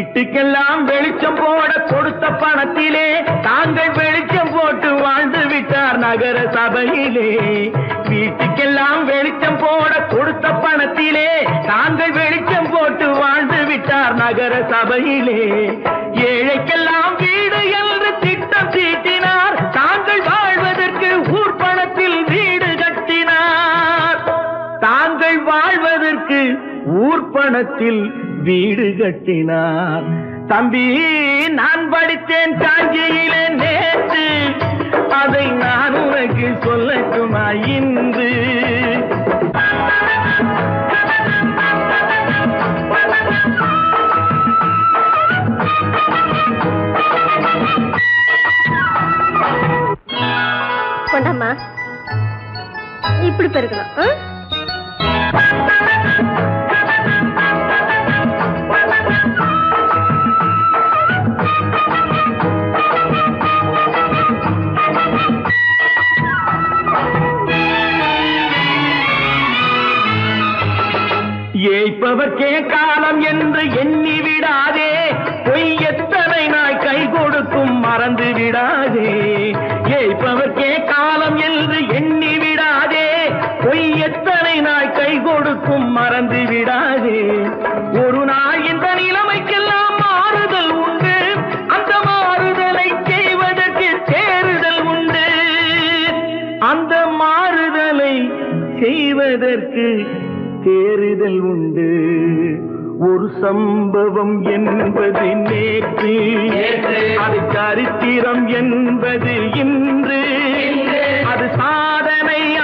வீட்டுக்கெல்லாம் வெளிச்சம் போட கொடுத்த பணத்திலே தாங்கள் வெளிச்சம் போட்டு வாழ்ந்து விட்டார் நகர சபையிலே. வீட்டுக்கெல்லாம் வெளிச்சம் போட கொடுத்த பணத்திலே தாங்கள் வெளிச்சம் போட்டு வாழ்ந்து விட்டார் நகர சபையிலே. ஏழைக்கெல்லாம் வாழ்வதற்கு ஊர்பணத்தில் வீடு கட்டினார். தம்பி நான் படித்தேன் காஞ்சியில நேற்று. அதை நான் உனக்கு சொல்லட்டுமா இன்று? கொண்டாம்மா. இப்படி பெருக்கலாம் ஆ? காலம் என்று எண்ணி விடாதே. பொய் எத்தனை நாய் கை கொடுக்கும் மறந்து விடாதே. ஏய்ப்பவர்க்கே காலம் என்று எண்ணி விடாதே. பொய் எத்தனை நாய் கை கொடுக்கும் மறந்து விடாதே. ஒரு நாள் இந்த நிலைமைக்கெல்லாம் மாறுதல் உண்டு. அந்த மாறுதலை செய்வதற்கு தேறுதல் உண்டு. அந்த மாறுதலை செய்வதற்கு தேறுதல் உண்டு. ஒரு சம்பவம் என்பது நேற்று. அது சரித்திரம் என்பது இன்று. அது சாதனை